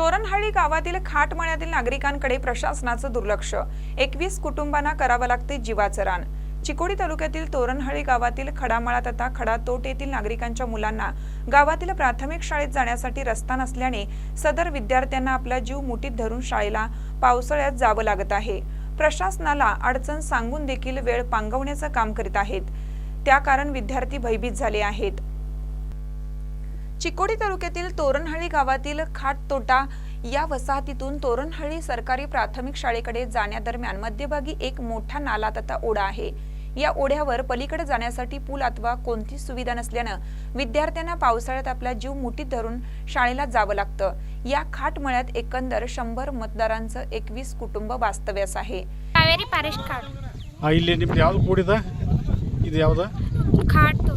तोरणहळ्ळी गावातील खाटमाळ्यातील नागरिकांकडे प्रशासनाचं दुर्लक्ष. एकवीस कुटुंबांना करावं लागते जीवाचं रान. चिकोडी तालुक्यातील तोरणहळ्ळी गावातील खडामाळा तथा खडातोट येथील नागरिकांच्या मुलांना गावातील प्राथमिक शाळेत जाण्यासाठी रस्ता नसल्याने सदर विद्यार्थ्यांना आपला जीव मुठीत धरून शाळेला पावसाळ्यात जावं लागत आहे. प्रशासनाला अडचण सांगून देखील वेळ पांगवण्याचं काम करीत आहेत. त्या कारण विद्यार्थी भयभीत झाले आहेत. चिकोडी तालुक्यातील तोरणहळ्ळी गावातील खाटतोटा या वसाहतीतून तोरणहळ्ळी सरकारी प्राथमिक शाळेकडे जाण्यादरम्यान मध्यभागी एक मोठा नाला तथा ओढा आहे या ओढ्यावर पलीकडे जाण्यासाठी पूल अथवा कोणती सुविधा नसल्यानं विद्यार्थ्यांना पावसाळ्यात आपला जीव मुठीत धरून शाळेला जावं लागतं या खाटमळ्यात एकंदर शंभर मतदारांचं एकवीस कुटुंब वास्तव्यास आहे ಕಾವೇರಿ ಫಾರೆಸ್ಟ್ ಕಾರ್ಡ್ ಹಾಂ ಇಲ್ಲಿ ನಿಮ್ದು ಯಾವ್ದು ಕೂಡಿದ ಇದು ಯಾವ್ದು ಕಾಡ್ತು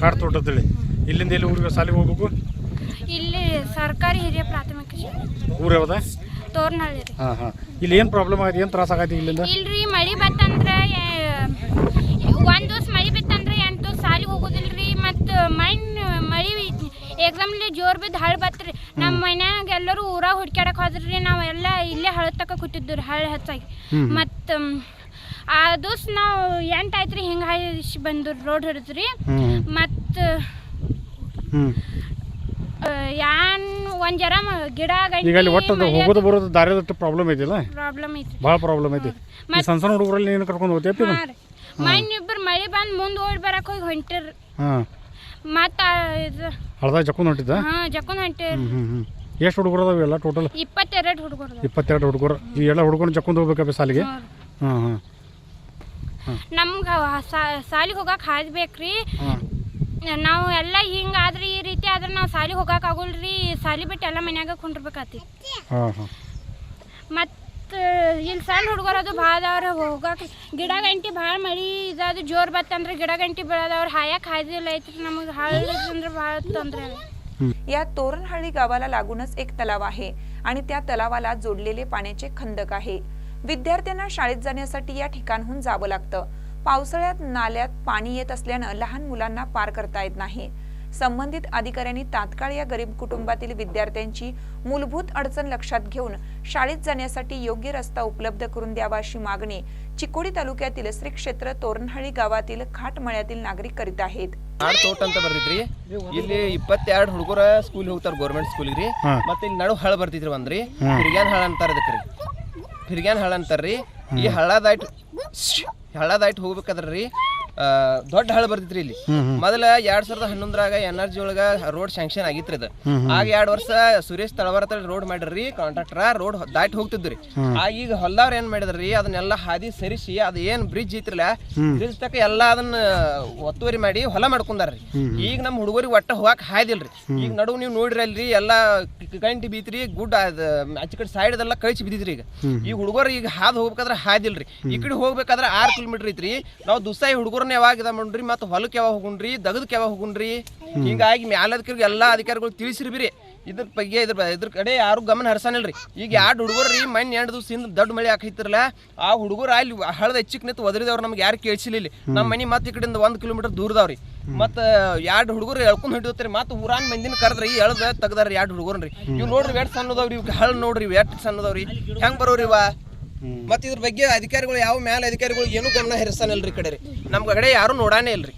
ಕಾಡು ತೋಟ ಅಂತೇಳಿ ಇಲ್ಲಿಂದ ಎಲ್ಲಿ ಊರಿಗೆ ಶಾಲೆಗೆ ಹೋಗ್ಬೇಕು? ಇಲ್ಲಿ ಸರ್ಕಾರಿ ಹಿರಿಯ ಪ್ರಾಥಮಿಕ ಶಾಲೆ. ಊರು ಯಾವ್ದ? ತೋರ್ನಹಳ್ಳಿ ರೀ. ಹಾಂ ಹಾಂ. ಇಲ್ಲಿ ಏನು ಪ್ರಾಬ್ಲಮ್ ಆಗಿದೆ? ಏನು ತ್ರಾಸ ಆಗೈತಿ ಇಲ್ಲಿಂದ? ಇಲ್ರಿ ಮಳಿ ಬತ್ತಂದ್ರೆ ಒಂದು ದಿವಸ ಮಳಿ ಬಿತ್ತಂದ್ರೆ ಎಂಟು ದಿವಸ ಸಾಲಿಗೆ ಹೋಗೋದಿಲ್ರಿ. ಮತ್ತು ಮೈನ್ ಮಳಿ ಎಕ್ಸಾಮ್ಲಿ ಜೋರು ಬಿದ್ದು ಹಳ್ಳ ಬತ್ರಿ ನಮ್ಮ ಮನ್ಯಾಗ ಎಲ್ಲರೂ ಊರಾಗ ಹುಡ್ಕ್ಯಾಡಕ್ ಹೋದ್ರಿ. ನಾವೆಲ್ಲ ಇಲ್ಲೇ ಹಳ್ಳದ ತಕ ಕೂತಿದ್ದು ರೀ ಹಳ್ಳ ಹೆಚ್ಚಾಗಿ. ಮತ್ತು ಆ ದಿವಸ ನಾವು ಎಂಟು ಆಯ್ತು ರೀ ಹಿಂಗೆ ಹಾಯ್ಸಿ ಬಂದು ರೋಡ್ ಹಿಡಿದ್ರಿ. ಮತ್ತು ಯಾನ್ ಒಂದ್ ಜರ ಮ- ಗಿಡ ಈಗ ಅಲ್ಲಿ ಒಟ್ಟು ಅದು ಹೋಗೋದು ಬರೋದು ದಾರಿದಟ್ಟು ಪ್ರಾಬ್ಲಮ್ ಐತಿಲ್ಲ ಪ್ರಾಬ್ಲಮ್ ಐತ್ರಿ. ಭಾಳ ಪ್ರಾಬ್ಲಮ್ ಐತಿ. ಈ ಸಣ್ಣ ಸಣ್ಣ ಹುಡುಗರಲ್ಲಿ ನೀನು ಕರ್ಕೊಂಡು ಹೋಗ್ತೀಯಪ್ಪ ಹಾ ರೀ. ಮೈನ್ ಇಬ್ಬರು ಮಳಿ ಬಂದ್ ಮುಂದ್ ಓಡಿ ಬರಕ್ ಹೋಗಿ ಹೊಂಟಿರ್. ಹಾಂ. ಮತ್ತ ಇದು ಹಳ್ದಾಗ ಜಕ್ಕೊಂಡು ಹೊಂಟಿದ್ದ? ಹಾ ಹೊಂಟಿರ್. ಹ್ಞೂ ಹ್ಞೂ ಹ್ಞೂ ಎಷ್ಟು ಹುಡುಗರು ಅದಾವೆ ಎಲ್ಲ ಟೋಟಲ್ ಇಪ್ಪತ್ತೆರಡು ಹುಡುಗರು ಇಪ್ಪತ್ತೆರಡು ಹುಡುಗರು. ಈ ಎಲ್ಲ ಹುಡುಗರು ಜಕ್ಕೊಂಡು ಹೋಗ್ಬೇಕಪ್ಪ ಸಾಲಿಗೆ? ಹಾಂ ಹಾಂ ನಮ್ಗೆ ಸಾಲಿಗೆ ಹೋಗಕ್ ಹಾದ್ ಬೇಕ್ರಿ. ಹಾಂ. ನಾವು ಎಲ್ಲ ಹಿಂಗಾದ್ರೆ ಈ ರೀತಿ ಆದ್ರೆ ನಾವು ಸಾಲಿಗೆ ಹೋಗಕ್ ಆಗೋಲ್ರಿ ಸಾಲಿ ಬಿಟ್ಟು ಎಲ್ಲ ಮನ್ಯಾಗ ಕುಂಡಿರ್ಬೇಕಾತಿ ಹಾಂ ಹಾಂ ಮತ್ತು ಇಲ್ಲಿ ಸಣ್ಣ ಹುಡುಗರು ಅದು ಭಾಳ ಅದಾವ್ರ ಹೋಗಕ್ಕೆ ಗಿಡ ಗಂಟಿ ಭಾಳ ಮಳಿ ಇದಾದ ಜೋರ್ ಬತ್ತಂದ್ರೆ ಗಿಡ ಗಂಟಿ ಬೆಳೆದವ್ರ ಹಾಯಕ್ಕೆ ಹಾಯ್ದಿಲ್ಲ ಐತ್ರಿ ನಮಗೆ ಹಳ್ಳಿ ಅಂದ್ರೆ ಭಾಳ ತೊಂದರೆ या तोरणहळ्ळी गावाला लागूनच एक तलाव आहे आणि त्या तलावाला जोडलेले पाण्याचे खंदक आहे विद्यार्थ्यांना शाळेत जाण्यासाठी या ठिकाणहून जावं लागतं पावसाळ्यात नाल्यात पाणी येत असल्यानं लहान मुलांना पार करता येत नाही. संबंधित अधिकाऱ्यांनी तात्काळ या गरीब कुटुंबातील विद्यार्थ्यांची मूलभूत अडचण लक्षात घेऊन शाळेत जाण्यासाठी योग्य रस्ता उपलब्ध करून द्यावा अशी मागणी चिकोडी तालुक्यातील श्री क्षेत्र तोरणहळी गावातील खाटमळ्यातील नागरिक करीत आहेत. ಆಡ್ ತೋಟ स्कूल ಬರ್ತಿದ್ರಿ ಇಲ್ಲಿ ಇಪ್ಪತ್ತೆರಡು ಹುಡುಗರ ಸ್ಕೂಲ್ ಹೋಗ್ತಾರ ಗೌರ್ಮೆಂಟ್ ಸ್ಕೂಲಿಗೆ ರೀ. ಹಳ್ಳ ಹೋಗ್ಬೇಕಾದ್ರೆ. ರೀ ದೊಡ್ಡ ಹಳ್ಳ ಬರ್ತಿತ್ರಿ ಇಲ್ಲಿ. ಮೊದಲ ಎರಡ್ ಸಾವಿರದ ಹನ್ನೊಂದರಾಗ ಎನರ್ಜಿ ಒಳಗ ರೋಡ್ ಸ್ಯಾಂಕ್ಷನ್ ಆಗಿತ್ರಿ ಅದ. ಆಗ ಎರಡ್ ವರ್ಷ ಸುರೇಶ್ ತಳವಾರ ರೋಡ್ ಮಾಡ್ರಿ ಕಾಂಟ್ರಾಕ್ಟರ್ ರೋಡ್ ದಾಟಿ ಹೋಗ್ತಿದ್ರಿ. ಆ ಈಗ ಹೊಲ್ದವ್ರ ಏನ್ ಮಾಡಿದ್ರಿ ಅದನ್ನೆಲ್ಲ ಹಾದಿ ಸರಿಸಿ ಅದ ಏನ್ ಬ್ರಿಡ್ಜ್ ಐತ್ರಲ್ಲ ಬ್ರಿಡ್ಜ್ ತಕ್ಕ ಎಲ್ಲಾ ಅದನ್ನ ಒತ್ತುವರಿ ಮಾಡಿ ಹೊಲ ಮಾಡ್ಕೊಂಡಾರ್ರಿ. ಈಗ ನಮ್ಮ ಹುಡುಗರಿಗೆ ಒಟ್ಟ ಹೋಗಾಕ್ ಹಾಯ್ದಿಲ್ರಿ. ಈಗ ನಡು ನೀವು ನೋಡ್ರಿ ಅಲ್ರಿ ಎಲ್ಲಾ ಗಂಟಿ ಬೀತ್ರಿ ಗುಡ್ ಆಚೆ ಕಡೆ ಸೈಡ್ ಎಲ್ಲ ಕಳಿಸಿ ಬಿದ್ದಿದ್ರಿ ಈಗ. ಈ ಹುಡುಗರು ಈಗ ಹಾದ್ ಹೋಗ್ಬೇಕಾದ್ರೆ ಹಾದಿಲ್ರಿ ಈ ಕಡೆ ಹೋಗ್ಬೇಕಾದ್ರೆ ಆರ್ ಕಿಲೋಮೀಟರ್ ಐತ್ರಿ. ನಾವು ದುಸ್ಸಾಯಿ ಹುಡುಗರನ್ನ ಯಾವಾಗ ಇದ ಮಾಡ್ರಿ, ಮತ್ತೆ ಹೊಲಕ್ಕೆ ಯಾವಾಗ ಹೋಗುಣ್ರಿ ದಗದಕ್ಕೆ ಯಾವಾಗ ಹೋಗುಣ್ರಿ? ಹಿಂಗಾಗಿ ಮ್ಯಾಲದಕ್ಕೆ ಎಲ್ಲಾ ಅಧಿಕಾರಿಗಳು ತಿಳಿಸಿರಿ ಬಿರಿ ಇದ್ರ ಬಗ್ಗೆ ಇದ್ರ ಇದ್ರ ಕಡೆ ಯಾರು ಗಮನ ಹರ್ಸಾನಿಲ್ರಿ. ಈಗ ಎರಡು ಹುಡುಗರು ರೀ ಮಣ್ಣು ಎಂಟು ದಿವಸ ಹಿಂದೆ ದೊಡ್ಡ ಮಳೆ ಹಾಕೈತಿರಲ್ಲ ಆ ಹುಡುಗರು ಅಲ್ಲಿ ಹಳದ ಹೆಚ್ಚಿಗೆ ನಿಂತು ಒದರಿದವ್ರು ನಮ್ಗೆ ಯಾರು ಕೇಳಿಸಿಲ್ಲ ಇಲ್ಲಿ ನಮ್ಮ ಮನೆ ಮತ್ತೆ ಈ ಕಡೆಯಿಂದ ಒಂದು ಕಿಲೋಮೀಟರ್ ದೂರದವ್ರಿ. ಮತ್ತೆ ಎರಡು ಹುಡುಗರು ಎಳ್ಕೊಂಡು ಹಿಡಿದ್ರಿ ಮತ್ತೆ ಊರಾನ್ ಮಂದಿನ ಕರೆದ್ರಿ, ಎಳ್ದ ತೆಗ್ದಾರ ಎರಡು ಹುಡುಗರು ರೀ ಇವ್ ನೋಡ್ರಿ ಎಷ್ಟ್ ಸಣ್ಣದವ್ರಿ, ಇವ್ ಹಳ್ ನೋಡ್ರಿ ಎಷ್ಟ್ ಸಣ್ಣದವ್ರಿ. ಹೆಂಗ್ ಬರೋರಿ ಇವ ಮತ್ತೆ ಇದ್ರ ಬಗ್ಗೆ ಅಧಿಕಾರಿಗಳು ಯಾವ ಮ್ಯಾಲ ಅಧಿಕಾರಿಗಳು ಏನು ಗಮನ ಹರಿಸ್ತಾನಲ್ರಿ ಕಡೆ ರೀ ನಮ್ ಕಡೆ ಯಾರು ನೋಡಾನೇ ಇಲ್ರಿ.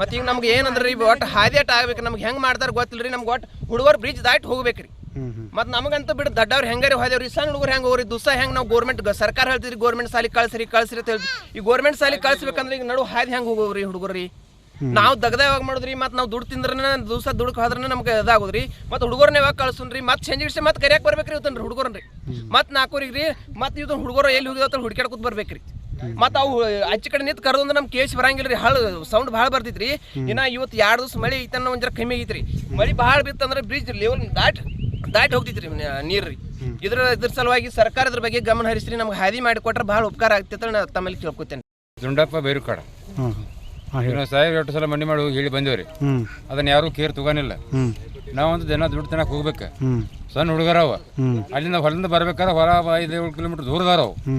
ಮತ್ತೆ ಈಗ ನಮ್ಗೆ ಏನಂದ್ರಿ ಒಟ್ಟು ಹಾದಿಯಾಟ ಆಗ್ಬೇಕು, ನಮ್ಗೆ ಹೆಂಗ್ ಮಾಡ್ತಾರ ಗೊತ್ತಿಲ್ರಿ, ನಮ್ಗೆ ಒಟ್ಟು ಹುಡುಗರು ಬ್ರಿಜ್ ದಾಟಿ ಹೋಗ್ಬೇಕ್ರಿ. ರೀ ಮತ್ತೆ ನಮಗಂತೂ ಬಿಡು ದಡ್ಡವ್ರು ಹೆಂಗಾರಿ ಹೋದೇವ್ರಿ ಸಣ್ಣ ಹುಡುಗರು ಹೆಂಗೆ ಹೋಗ್ರಿ ದುಸ್ಸ ಹೆಂಗೆ ನಾವು ಗೋರ್ಮೆಂಟ್ ಸರ್ಕಾರ ಹೇಳ್ತಿದ್ರಿ ಗೋರ್ಮೆಂಟ್ ಸಾಲಿ ಕಳ್ಸ್ರಿ ಕಳ್ಸ್ರಿ ಅಂತ ಹೇಳಿ ಈ ಗೋರ್ಮೆಂಟ್ ಸಾಲಿ ಕಳ್ಸ್ಬೇಕಂದ್ರೆ ಈಗ ನಡು ಹಾದಿ ಹೆಂಗೆ ಹೋಗೋವ್ರಿ ಹುಡುಗರು ನಾವು ದಗದ ಯಾವಾಗ ಮಾಡಿದ್ರಿ? ಮತ್ತೆ ನಾವು ದುಡ್ಡು ತಿಂದ್ರೆ ದಿವಸ ದುಡ್ಡು ಹೋದ್ರೆ ನಮ್ಗೆ ಇದಾಗೋದ್ರಿ. ಮತ್ತೆ ಹುಡುಗರ್ನ ಯಾವಾಗ ಕಳ್ಸುನ್ರಿ? ಮತ್ತೆ ಸಂಜೆ ಇಡ್ಸಿ ಮತ್ತೆ ಕರಿಯಾಕ ಬರ್ಬೇಕ್ರಿ ಇವತ್ತನ್ರಿ ಹುಡುಗರನ್ರಿ. ಮತ್ತೆ ನಾಲ್ಕೂರಿಗೆ ರೀ ಮತ್ತೆ ಹುಡುಗರ ಹುಡುಗರು ಎಲ್ಲಿ ಹೋಗಿದತ್ತ ಹುಡುಕ್ಯಾಡ್ಕೊತ ಬರ್ಬೇಕ್ರಿ. ಮತ್ತೆ ಅವು ಅಚ್ಚ ಕಡೆ ನಿಂತು ಕರೆದಂದ್ರೆ ನಮ್ ಕೇಸ್ ಬರಂಗಿಲ್ರಿ ಹಳ್ ಸೌಂಡ್ ಭಾಳ ಬರ್ತೈತ್ರಿ. ಇನ್ನ ಇವತ್ತು ಎರಡು ದಿವಸ ಮಳಿ ಐತನ್ನ ಒಂದ್ ಜರ ಕಮ್ಮಿ ಆಗೈತ್ರಿ ಮಳಿ ಭಾಳ ಬಿತ್ತಂದ್ರೆ ಬ್ರಿಡ್ಜ್ ಲೆವೆಲ್ ದಾಟ್ ದಾಟಿ ಹೋಗ್ತೈತ್ರಿ ನೀರು ರೀ ಇದ್ರ ಇದ್ರ ಸಲುವಾಗಿ ಸರ್ಕಾರದ ಇದ್ರ ಬಗ್ಗೆ ಗಮನ ಹರಿಸ್ರಿ ನಮ್ಗೆ ಹಾದಿ ಮಾಡಿ ಕೊಟ್ರೆ ಭಾಳ ಉಪಕಾರ ಆಗ್ತೈತೆ ನಾ ತಮ್ಮಲ್ಲಿ ಕೇಳ್ಕೊತೇನೆ. ದುಂಡಪ್ಪ ಬೇರುಕಾಡ. ಹಾಂ ಹಾಂ ಎರಡು ನಾವು ಸಾಹೇಬ್ ಎಷ್ಟು ಸಲ ಮಂಡಿ ಮಾಡಿ ಹೋಗಿ ಹೇಳಿ ಬಂದೇವ್ರಿ. ಅದನ್ನ ಯಾರು ಕೇರ್ ತಗೋನಿಲ್ಲ. ನಾವೊಂದು ನಾವಂತೂ ದಿನ ದುಡ್ಡು ತಿನ್ನಕ್ ಹೋಗ್ಬೇಕು. ಸಣ್ಣ ಹುಡುಗರವ ಅಲ್ಲಿಂದ ಹೊಲದಿಂದ ಬರ್ಬೇಕಾದ್ರೆ ಹೊರ ಐದು ಏಳು ಕಿಲೋಮೀಟರ್ ದೂರದಾರವು ನಾ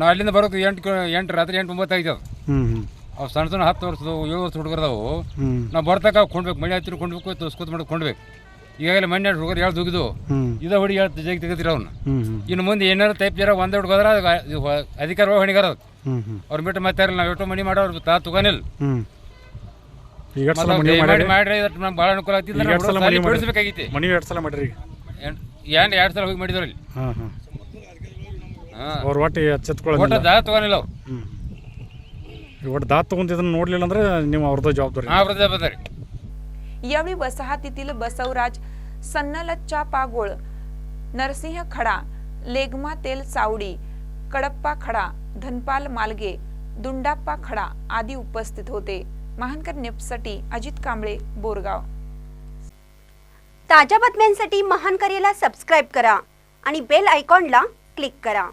ನಾವು ಅಲ್ಲಿಂದ ಬರೋಕೆ ಎಂಟು ಎಂಟು ರಾತ್ರಿ ಎಂಟು ಒಂಬತ್ತು ಆಗ್ತದೆ ಅವು ಸಣ್ಣ ಸಣ್ಣ ಹತ್ತು ವರ್ಷದ ಏಳು ವರ್ಷ ಹುಡುಗರದವು ನಾವು ಬರ್ತಕ್ಕ ಕೊಂಡ್ಬೇಕು ಮಳೆ ಹತ್ತಿರ ಕೊಂಡ್ಬೇಕು ತೋಸ್ಕೋತ ಮಾಡಿ ಕೊಂಡ್ಬೇಕು. ಈಗಾಗಲೇ ಮಣ್ಣೆ ಹುಡುಗರು ಹೇಳಿ ದುಗಿದು ಇದ ಹುಡುಗಿ ಹೇಳ್ತು ಜಗ್ ತೆಗತಿರ ಅವ್ನು. ಇನ್ನು ಮುಂದೆ ಏನಾರು ಟೈಪ್ ಜರ ಒಂದೇ ಹುಡುಗದ್ರ ಅಧಿಕಾರ ಹೊಣಿಗಾರ ಅವ್ರ ಬಿಟ್ಟು ಮತ್ತೆ ನಾವು ಎಷ್ಟು ಮನಿ ಮಾಡೋರು ತಾ ತುಗಾನಿಲ್ಲ ಹ್ಞೂ ಈಗ ಎಷ್ಟು ಸಲ ಮತ್ತೆ ಮನೆ ಅವ್ರು ಮಾಡಿ ಮಾಡಿ ಮಾಡ್ರಿ ಇದಕ್ಕೆ ನಮ್ಗೆ ಭಾಳ ಅನುಕೂಲ ಆಗ್ತಿಲ್ಲ ಈಗ ಎರಡು ಸಲ ಮನೆ ಮಾಡಿ ಬಿಡಿಸ್ಬೇಕಾಗೈತಿ ಮನೆ ಎರಡು ಸಲ ಮಾಡಿರಿ ಈಗ ಏನು ಎರಡು ಸಲ ಹೋಗಿ ಮಾಡಿದ್ರು ಇಲ್ಲಿ ಹಾಂ ಹಾಂ ಹಾಂ ಅವ್ರ ಒಟ್ಟು ಒಟ್ಟು ಎಚ್ಚೆತ್ಕೊಳ್ಳೋದಿಲ್ಲ ದಾ ತುಗಾನಿಲ್ಲ ಅವ್ರು ಹ್ಞೂ ಈಗ ಒಟ್ಟು ದಾತ್ ತೊಗೊಂಡಿದ್ದನ್ನು ನೋಡಲಿಲ್ಲ ಅಂದ್ರೆ ನೀವು ಅವ್ರದ್ದು ಜವಾಬ್ದಾರಿ ಹಾಂ ಬರ್ತದೆ ಬರ್ತಾರೆ यावेळी वसाहतीतील बसवराज सन्नलच्चा पागोळ नरसिंह खडा लेगमा तेल चावडी कडप्पा खडा धनपाल मालगे दुंडाप्पा खडा आदी उपस्थित होते. महानकर नेपसाठी अजित कांबळे बोरगाव. ताज्या बातम्यांसाठी महानकरेला सबस्क्राईब करा आणि बेल आयकॉनला क्लिक करा.